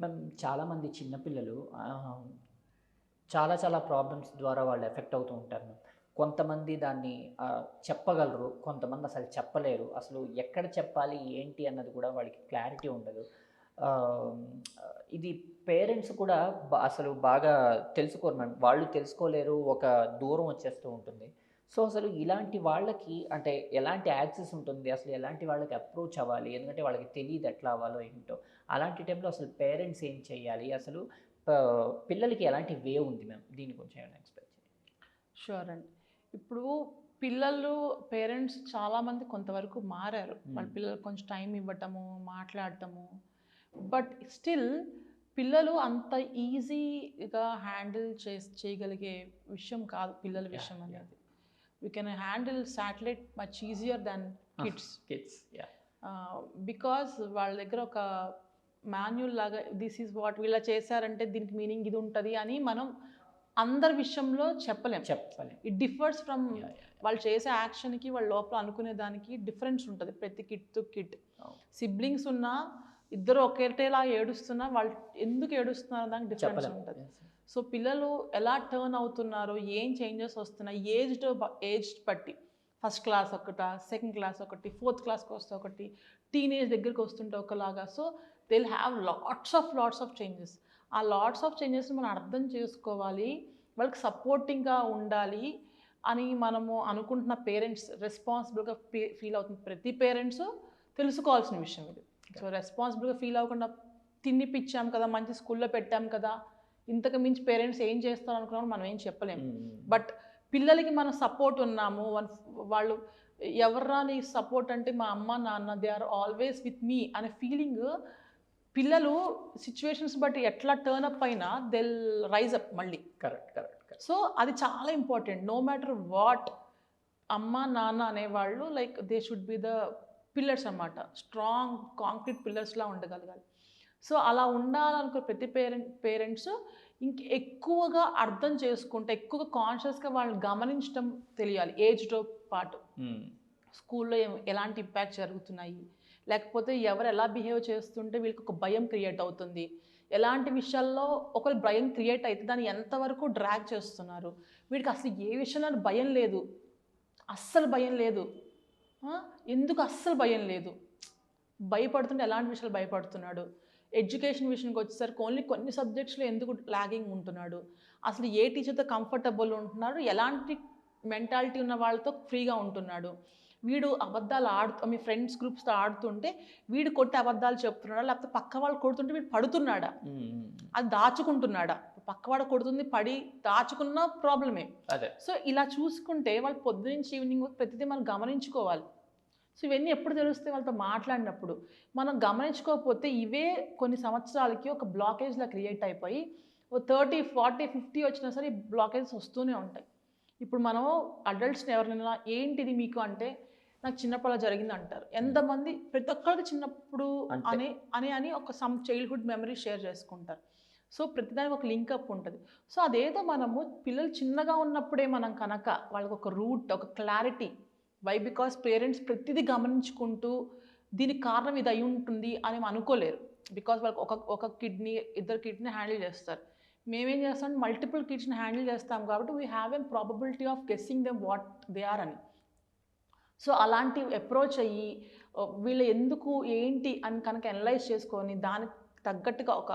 Ma'am చాలామంది చిన్నపిల్లలు చాలా చాలా ప్రాబ్లమ్స్ ద్వారా వాళ్ళు ఎఫెక్ట్ అవుతూ ఉంటారు. మ్యామ్ కొంతమంది దాన్ని చెప్పగలరు కొంతమంది అసలు చెప్పలేరు. అసలు ఎక్కడ చెప్పాలి ఏంటి అన్నది కూడా వాళ్ళకి క్లారిటీ ఉండదు. ఇది పేరెంట్స్ కూడా బా- అసలు బాగా తెలుసుకోరు మ్యామ్. వాళ్ళు తెలుసుకోలేరు ఒక దూరం వచ్చేస్తూ ఉంటుంది. సో అసలు ఇలాంటి వాళ్ళకి అంటే ఎలాంటి యాక్సెస్ ఉంటుంది? అసలు ఎలాంటి వాళ్ళకి అప్రోచ్ అవ్వాలి? ఎందుకంటే వాళ్ళకి తెలియదు ఎట్లా అవ్వాలో ఏంటో. అలాంటి టైంలో అసలు పేరెంట్స్ ఏం చేయాలి? అసలు పిల్లలకి ఎలాంటి వే ఉంది మ్యామ్? దీని కొంచెం ఏమైనా ఎక్స్పెక్ట్ చేయండి. షూర్ అండి. ఇప్పుడు పిల్లలు పేరెంట్స్ చాలామంది కొంతవరకు మారారు. వాళ్ళ. పిల్లలకు కొంచెం టైం ఇవ్వటము మాట్లాడటము. బట్ స్టిల్ పిల్లలు అంత ఈజీగా హ్యాండిల్ చే చేయగలిగే విషయం కాదు పిల్లల విషయం. అనేది. We can handle satellite much easier than kids kids because వాళ్ళ దగ్గర ఒక మాన్యువల్ లాగా దిస్ ఈజ్ వాట్ వీళ్ళ చేశారంటే దీనికి మీనింగ్ ఇది ఉంటుంది అని మనం అందరి విషయంలో చెప్పలేం. చెప్పాలి. It differs from. వాళ్ళు చేసే యాక్షన్కి వాళ్ళ లోపల అనుకునే దానికి డిఫరెన్స్ ఉంటుంది. ప్రతి కిట్ టు కిట్. సిబ్లింగ్స్ ఉన్నా ఇద్దరు ఒకేటేలా ఏడుస్తున్నా వాళ్ళు ఎందుకు ఏడుస్తున్నారు దానికి డిఫరెన్స్ ఉంటుంది. సో పిల్లలు ఎలా టర్న్ అవుతున్నారు ఏం చేంజెస్ వస్తున్నాయి ఏజ్ ఏజ్ బట్టి ఫస్ట్ క్లాస్ ఒకట సెకండ్ క్లాస్ ఒకటి ఫోర్త్ క్లాస్కి వస్తే ఒకటి టీనేజ్ దగ్గరికి వస్తుంటే ఒకలాగా. So they will have lots of lots of changes ఆ లాట్స్ ఆఫ్ చేంజెస్ని మనం అర్థం చేసుకోవాలి వాళ్ళకి సపోర్టింగ్గా ఉండాలి అని మనము అనుకుంటున్న పేరెంట్స్ రెస్పాన్సిబుల్గా ఫీల్ అవుతుంది. ప్రతి పేరెంట్స్ తెలుసుకోవాల్సిన విషయం ఇది. సో రెస్పాన్సిబుల్గా ఫీల్ అవ్వకుండా తినిపిచ్చాం కదా మంచి స్కూల్లో పెట్టాం కదా ఇంతకు మించి పేరెంట్స్ ఏం చేస్తారు అనుకున్నాము మనం ఏం చెప్పలేము బట్ పిల్లలకి మనం సపోర్ట్ ఉన్నాము. వాళ్ళు ఎవర్రా నీ సపోర్ట్ అంటే మా అమ్మ నాన్న they are always with me అనే ఫీలింగ్ పిల్లలు సిచ్యువేషన్స్ బట్టి ఎట్లా టర్న్ అప్ అయినా దెల్ రైజ్ అప్ మళ్ళీ. కరెక్ట్ కరెక్ట్ కరెక్ట్ సో అది చాలా ఇంపార్టెంట్ నో మ్యాటర్ వాట్ అమ్మ నాన్న అనేవాళ్ళు like they should be the pillars అన్నమాట. స్ట్రాంగ్ కాంక్రీట్ పిల్లర్స్లా ఉండగలగాలి. సో అలా ఉండాలనుకో ప్రతి పేరెంట్ పేరెంట్స్ ఇంక ఎక్కువగా అర్థం చేసుకుంటే ఎక్కువగా కాన్షియస్గా వాళ్ళని గమనించడం తెలియాలి ఏజ్తో పాటు. స్కూల్లో ఎలాంటి ఇంపాక్ట్ జరుగుతున్నాయి? లేకపోతే ఎవరు ఎలా బిహేవ్ చేస్తుంటే వీళ్ళకి ఒక భయం క్రియేట్ అవుతుంది? ఎలాంటి విషయాల్లో ఒకరు భయం క్రియేట్ అయితే దాన్ని ఎంతవరకు డ్రాగ్ చేస్తున్నారు? వీడికి అసలు ఏ విషయంలో భయం లేదు. అస్సలు భయం లేదు? ఎందుకు అస్సలు భయం లేదు? భయపడుతుంటే ఎలాంటి విషయాలు భయపడుతున్నాడు? ఎడ్యుకేషన్ విషయానికి వచ్చేసరికి ఓన్లీ కొన్ని సబ్జెక్ట్స్లో ఎందుకు లాగింగ్ ఉంటున్నాడు? అసలు ఏ టీచర్తో కంఫర్టబుల్ ఉంటున్నాడు? ఎలాంటి మెంటాలిటీ ఉన్న వాళ్ళతో ఫ్రీగా ఉంటున్నాడు? వీడు అబద్ధాలు ఆడుతూ మీ ఫ్రెండ్స్ గ్రూప్స్తో ఆడుతుంటే వీడు కొట్టి అబద్ధాలు చెప్తున్నాడా? లేకపోతే పక్క వాళ్ళు కొడుతుంటే వీడు పడుతున్నాడా? అది దాచుకుంటున్నాడా? పక్కవాడు కొడుతుంది పడి దాచుకున్న ప్రాబ్లమే. అదే. సో ఇలా చూసుకుంటే వాళ్ళు పొద్దునుంచి ఈవినింగ్ వరకు ప్రతిదీ మనం గమనించుకోవాలి. సో ఇవన్నీ ఎప్పుడు తెలుస్తాయి వాళ్ళతో మాట్లాడినప్పుడు? మనం గమనించుకోకపోతే ఇవే కొన్ని సంవత్సరాలకి ఒక బ్లాకేజ్లా క్రియేట్ అయిపోయి ఓ థర్టీ ఫార్టీ ఫిఫ్టీ వచ్చినా సరే బ్లాకేజెస్ వస్తూనే ఉంటాయి. ఇప్పుడు మనం అడల్ట్స్ని ఎవరినైనా ఏంటిది మీకు అంటే నాకు చిన్నప్పుడు అలా జరిగింది అంటారు. ఎంతమంది ప్రతి ఒక్కరికి చిన్నప్పుడు. అని అని అని ఒక సమ్ చైల్డ్హుడ్ మెమరీ షేర్ చేసుకుంటారు. సో ప్రతిదానికి ఒక లింకప్ ఉంటుంది. సో అదేదో మనము పిల్లలు చిన్నగా ఉన్నప్పుడే మనం కనుక వాళ్ళకి ఒక రూట్ ఒక క్లారిటీ వై బికాస్ పేరెంట్స్ ప్రతిదీ గమనించుకుంటూ దీనికి కారణం ఇది అయి ఉంటుంది అని అనుకోలేరు. బికాస్ వాళ్ళకి ఒక ఒక కిడ్నీ ఇద్దరు కిడ్నీ హ్యాండిల్ చేస్తారు. మేమేం చేస్తాం? మల్టిపుల్ కిడ్స్ని హ్యాండిల్ చేస్తాం కాబట్టి we have an probability of guessing them what they are అని. సో అలాంటి అప్రోచ్ అయ్యి వీళ్ళు ఎందుకు ఏంటి అని కనుక అనలైజ్ చేసుకొని దానికి తగ్గట్టుగా ఒక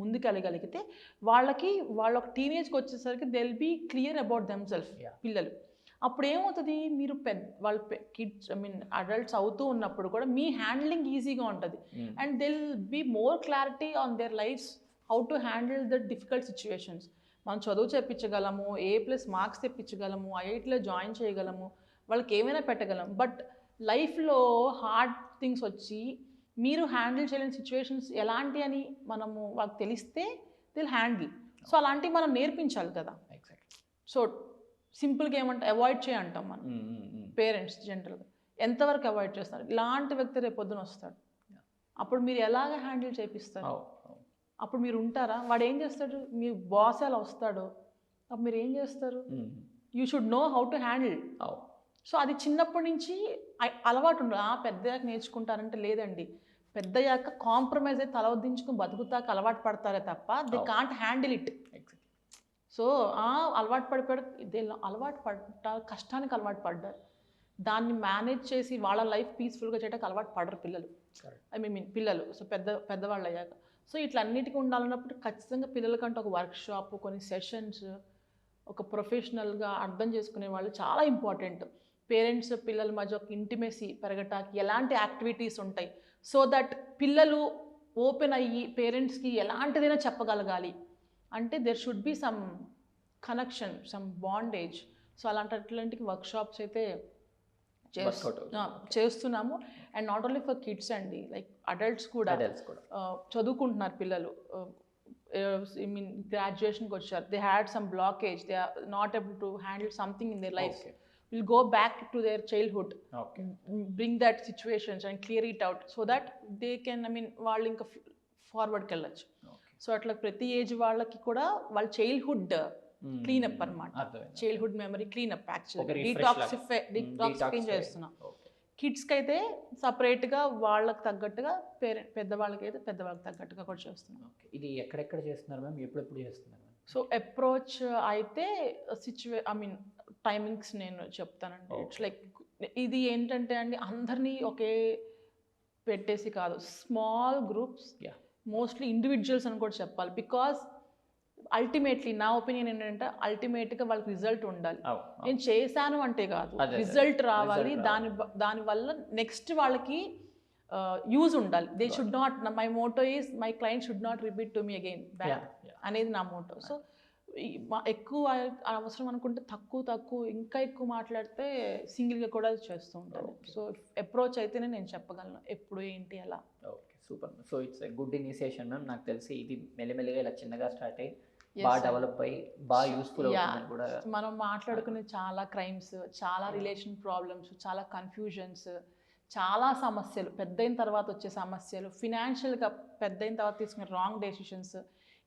ముందుకెళ్ళగలిగితే వాళ్ళకి వాళ్ళ ఒక టీనేజ్కి వచ్చేసరికి they'll be clear about them self Yeah. పిల్లలు. అప్పుడు ఏమవుతుంది మీరు పెద్ద వాళ్ళ కిడ్స్ ఐ మీన్ అడల్ట్స్ అవుతూ ఉన్నప్పుడు కూడా మీ హ్యాండ్లింగ్ ఈజీగా ఉంటుంది. And they'll be more clarity on their life's how to handle the difficult situations మనం చదువు చెప్పించగలము ఏ ప్లస్ మార్క్స్ తెప్పించగలము ఐఐటీలో జాయిన్ చేయగలము వాళ్ళకి ఏమైనా పెట్టగలం. బట్ లైఫ్లో హార్డ్ థింగ్స్ వచ్చి మీరు హ్యాండిల్ చేయలేని సిచ్యువేషన్స్ ఎలాంటి అని మనము వాళ్ళకి తెలిస్తే దిల్ హ్యాండిల్ సో అలాంటివి మనం నేర్పించాలి కదా. ఎగ్జాక్ట్లీ సో సింపుల్గా ఏమంటే అవాయిడ్ చేయంటాం మనం. పేరెంట్స్ జనరల్గా ఎంతవరకు అవాయిడ్ చేస్తారు? ఇలాంటి వ్యక్తి రేపు పొద్దున వస్తాడు. అప్పుడు మీరు ఎలాగ హ్యాండిల్ చేపిస్తారు? అప్పుడు మీరు ఉంటారా? వాడు ఏం చేస్తాడు? మీ బాస్ అలా వస్తాడు? అప్పుడు మీరు ఏం చేస్తారు? You should know how to handle so అది చిన్నప్పటి నుంచి అలవాటు ఉండదు ఆ పెద్దగా నేర్చుకుంటారంటే లేదండి. పెద్దయ్యాక కాంప్రమైజ్ అయితే తల బతుకుతాక అలవాటు పడతారే తప్ప they. Can't handle it. So ఆ అలవాటు పడిపోయాడు. ఇదే అలవాటు పడ్డారు కష్టానికి అలవాటు పడ్డారు. దాన్ని మేనేజ్ చేసి వాళ్ళ లైఫ్ పీస్ఫుల్గా చేయడానికి అలవాటు పడరు పిల్లలు. ఐ మీన్ పిల్లలు. సో పెద్ద పెద్దవాళ్ళు అయ్యాక. సో ఇట్లా అన్నిటికీ ఉండాలన్నప్పుడు ఖచ్చితంగా పిల్లలకంటే ఒక వర్క్ షాప్ కొన్ని సెషన్స్ ఒక ప్రొఫెషనల్గా అర్థం చేసుకునే వాళ్ళు చాలా ఇంపార్టెంట్ పేరెంట్స్ పిల్లల మధ్య ఒక ఇంటిమెసీ పెరగటానికి ఎలాంటి యాక్టివిటీస్ ఉంటాయి? సో దట్ పిల్లలు ఓపెన్ అయ్యి పేరెంట్స్కి ఎలాంటిదైనా చెప్పగలగాలి. అంటే there should be some connection some bondage so అలాంటి అట్లాంటి వర్క్షాప్స్ అయితే చేస్తున్నాము. And not only for kids అండి లైక్ అడల్ట్స్ కూడా చదువుకుంటున్నారు పిల్లలు. ఐ మీన్ గ్రాడ్యుయేషన్కి వచ్చారు. They had some blockage they are not able to handle something in their life. Will go back to their childhood bring that situations and clear it out so that they can I mean వాళ్ళు ఇంకా ఫార్వర్డ్కి వెళ్ళచ్చు. So అట్లా ప్రతి age వాళ్ళకి కూడా వాళ్ళ childhood cleanup అన్నమాట. అర్థమైంది. Childhood memory cleanup refresh detoxify చేస్తున్నాం. ఓకే. కిడ్స్కి అయితే సపరేట్గా వాళ్ళకి తగ్గట్టుగా పేరెంట్ పెద్దవాళ్ళకి అయితే పెద్దవాళ్ళకి తగ్గట్టుగా కూడా చేస్తున్నాం. ఓకే. ఇది ఎక్కడెక్కడ చేస్తున్నారు మ్యామ్? ఎప్పుడెప్పుడు చేస్తున్నారు సో అప్రోచ్ అయితే సిచ్యువే ఐ మీన్ టైమింగ్స్ నేను చెప్తానండి. ఇట్స్ లైక్ ఇది ఏంటంటే అండి అందరినీ ఒకే పెట్టేసి కాదు. Small groups. మోస్ట్లీ ఇండివిజువల్స్ అని కూడా చెప్పాలి. బికాస్ అల్టిమేట్లీ నా ఒపీనియన్ ఏంటంటే అల్టిమేట్గా వాళ్ళకి రిజల్ట్ ఉండాలి. నేను చేశాను అంటే కాదు. రిజల్ట్ రావాలి. దాని బ- దాని వల్ల నెక్స్ట్ వాళ్ళకి యూజ్ ఉండాలి. They should not my motto is my client should not repeat to me again back అనేది నా మోటో సో ఎక్కువ అవసరం అనుకుంటే తక్కువ తక్కువ ఇంకా ఎక్కువ మాట్లాడితే సింగిల్గా కూడా చేస్తూ ఉంటాను. సో అప్రోచ్ అయితేనే నేను చెప్పగలను. ఎప్పుడు ఏంటి అలా super. So it's good initiation ma'am. నాకు తెలిసి ఇది మెల్లిమెల్లిగా ఇలా చిన్నగా స్టార్ట్ అయ్యి బాగా. డెవలప్ అయ్యి బాగా యూస్ఫుల్. అవుతుందని కూడా మనం మాట్లాడుకునే చాలా క్రైమ్స్ చాలా రిలేషన్ ప్రాబ్లమ్స్ చాలా కన్ఫ్యూజన్స్ చాలా సమస్యలు పెద్దయిన తర్వాత వచ్చే సమస్యలు ఫినాన్షియల్గా పెద్దయిన తర్వాత తీసుకునే రాంగ్ డెసిషన్స్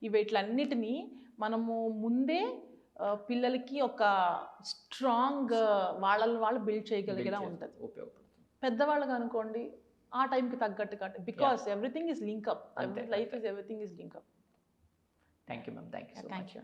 ఇవి ఇట్లన్నిటినీ మనము ముందే పిల్లలకి ఒక స్ట్రాంగ్ వాళ్ళని వాళ్ళు బిల్డ్ చేయగలిగేలా ఉంటుంది. ఉపయోగపడుతుంది పెద్దవాళ్ళకి అనుకోండి ఆ టైంకి తగ్గట్టుగా because everything is link up అంతే, life is everything is link up thank you ma'am thank you so thank much you